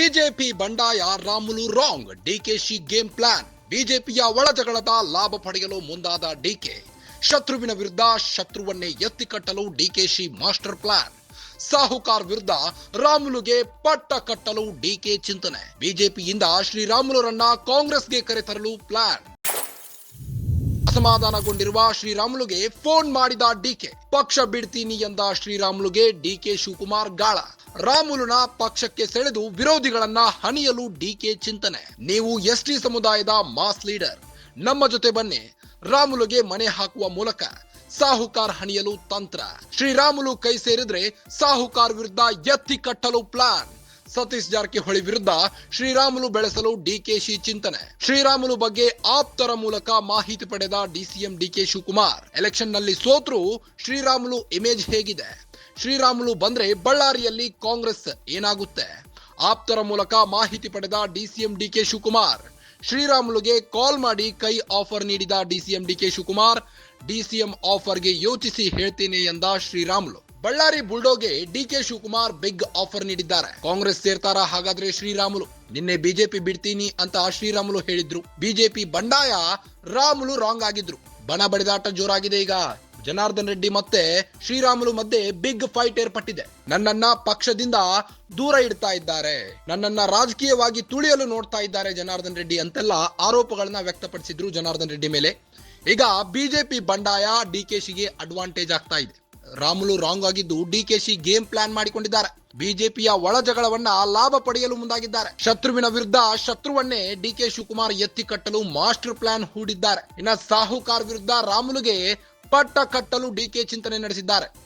BJP ಬಂಡಾಯ Ramulu wrong DKShi game plan. ಬಿಜೆಪಿಯ ಒಳಜಗಳದ ಲಾಭ ಪಡೆಯಲು ಮುಂದಾದ ಡಿಕೆ. ಶತ್ರುವಿನ ವಿರುದ್ಧ ಶತ್ರುವನ್ನೇ ಎತ್ತಿ ಕಟ್ಟಲು ಡಿಕೆಶಿ ಮಾಸ್ಟರ್ ಪ್ಲಾನ್. ಸಾಹುಕಾರ್ ವಿರುದ್ಧ ರಾಮುಲುಗೆ ಪಟ್ಟ ಕಟ್ಟಲು ಡಿಕೆ ಚಿಂತನೆ. ಬಿಜೆಪಿಯಿಂದ ಶ್ರೀರಾಮುಲುರನ್ನ ಕಾಂಗ್ರೆಸ್ಗೆ ಕರೆತರಲು ಪ್ಲಾನ್. ಅಸಮಾಧಾನಗೊಂಡಿರುವ ಶ್ರೀರಾಮುಲುಗೆ ಫೋನ್ ಮಾಡಿದ ಡಿಕೆ ಪಕ್ಷ ಬಿಡ್ತೀನಿ ಎಂದ ಶ್ರೀರಾಮುಲುಗೆ ಡಿಕೆ ಶಿವಕುಮಾರ್ ಗಾಳ. ರಾಮುಲುನ ಪಕ್ಷಕ್ಕೆ ಸೆಳೆದು ವಿರೋಧಿಗಳನ್ನ ಹಣಿಯಲು ಡಿಕೆ ಚಿಂತನೆ. ನೀವು ಎಸ್ಟಿ ಸಮುದಾಯದ ಮಾಸ್ ಲೀಡರ್. ನಮ್ಮ ಜೊತೆ ಬನ್ನಿ. ರಾಮುಲುಗೆ ಮನೆ ಹಾಕುವ ಮೂಲಕ ಸಾಹುಕಾರ್ ಹಣಿಯಲು ತಂತ್ರ. ಶ್ರೀರಾಮುಲು ಕೈ ಸೇರಿದ್ರೆ ಸಾಹುಕಾರ್ ವಿರುದ್ಧ ಎತ್ತಿ ಕಟ್ಟಲು ಪ್ಲಾನ್ ಸತೀಶ್ ಜಾರಕಿಹೊಳಿ ವಿರುದ್ಧ ಶ್ರೀರಾಮುಲು ಬೆಳೆಸಲು ಡಿಕೆಶಿ ಚಿಂತನೆ. ಶ್ರೀರಾಮುಲು ಬಗ್ಗೆ ಆಪ್ತರ ಮೂಲಕ ಮಾಹಿತಿ ಪಡೆದ ಡಿಸಿಎಂ ಡಿಕೆ ಶಿವಕುಮಾರ್. ಎಲೆಕ್ಷನ್ನಲ್ಲಿ ಸೋತ್ರು ಶ್ರೀರಾಮುಲು ಇಮೇಜ್ ಹೇಗಿದೆ? ಶ್ರೀರಾಮುಲು ಬಂದ್ರೆ ಬಳ್ಳಾರಿಯಲ್ಲಿ ಕಾಂಗ್ರೆಸ್ ಏನಾಗುತ್ತೆ? ಆಪ್ತರ ಮೂಲಕ ಮಾಹಿತಿ ಪಡೆದ ಡಿಸಿಎಂ ಡಿಕೆ ಶಿವಕುಮಾರ್. ಶ್ರೀರಾಮುಲುಗೆ ಕಾಲ್ ಮಾಡಿ ಕೈ ಆಫರ್ ನೀಡಿದ ಡಿಸಿಎಂ ಡಿಕೆ ಶಿವಕುಮಾರ್ ಡಿಸಿಎಂ ಆಫರ್ಗೆ ಯೋಚಿಸಿ ಹೇಳ್ತೀನಿ ಎಂದ ಶ್ರೀರಾಮುಲು. ಬಳ್ಳಾರಿ ಬುಲ್ಡೋಗೆ ಡಿಕೆ ಶಿವಕುಮಾರ್ ಬಿಗ್ ಆಫರ್ ನೀಡಿದ್ದಾರೆ. ಕಾಂಗ್ರೆಸ್ ಸೇರ್ತಾರಾ ಹಾಗಾದ್ರೆ ಶ್ರೀರಾಮುಲು. ನಿನ್ನೆ ಬಿಜೆಪಿ ಬಿಡ್ತೀನಿ ಅಂತ ಶ್ರೀರಾಮುಲು ಹೇಳಿದ್ರು. ಬಿಜೆಪಿ ಬಂಡಾಯ, ರಾಮುಲು ರಾಂಗ್ ಆಗಿದ್ರು. ಬಣ ಬಡಿದಾಟ ಜೋರಾಗಿದೆ ಈಗ. ಜನಾರ್ದನ್ ರೆಡ್ಡಿ ಮತ್ತೆ ಶ್ರೀರಾಮುಲು ಮಧ್ಯೆ ಬಿಗ್ ಫೈಟ್ ಏರ್ಪಟ್ಟಿದೆ. ನನ್ನನ್ನ ಪಕ್ಷದಿಂದ ದೂರ ಇಡ್ತಾ ಇದ್ದಾರೆ. ನನ್ನನ್ನ ರಾಜಕೀಯವಾಗಿ ತುಳಿಯಲು ನೋಡ್ತಾ ಇದ್ದಾರೆ ಜನಾರ್ದನ್ ರೆಡ್ಡಿ ಅಂತೆಲ್ಲ ಆರೋಪಗಳನ್ನ ವ್ಯಕ್ತಪಡಿಸಿದ್ರು ಜನಾರ್ದನ್ ರೆಡ್ಡಿ ಮೇಲೆ. ಈಗ ಬಿಜೆಪಿ ಬಂಡಾಯ, ಡಿಕೆಶಿಗೆ ಅಡ್ವಾಂಟೇಜ್ ಆಗ್ತಾ ಇದೆ. ರಾಮುಲು ರಾಂಗ್ ಆಗಿದ್ದು ಡಿಕೆಶಿ ಗೇಮ್ ಪ್ಲಾನ್ ಮಾಡಿಕೊಂಡಿದ್ದಾರೆ. ಬಿಜೆಪಿಯ ಒಳ ಜಗಳವನ್ನ ಲಾಭ ಪಡೆಯಲು ಮುಂದಾಗಿದ್ದಾರೆ. ಶತ್ರುವಿನ ವಿರುದ್ಧ ಶತ್ರುವನ್ನೇ ಡಿ ಕೆ ಶಿವಕುಮಾರ್ ಎತ್ತಿ ಕಟ್ಟಲು ಮಾಸ್ಟರ್ ಪ್ಲಾನ್ ಹೂಡಿದ್ದಾರೆ. ಇನ್ನ ಸಾಹುಕಾರ್ ವಿರುದ್ಧ ರಾಮುಲುಗೆ ಪಟ್ಟ ಕಟ್ಟಲು ಡಿಕೆ ಚಿಂತನೆ ನಡೆಸಿದ್ದಾರೆ.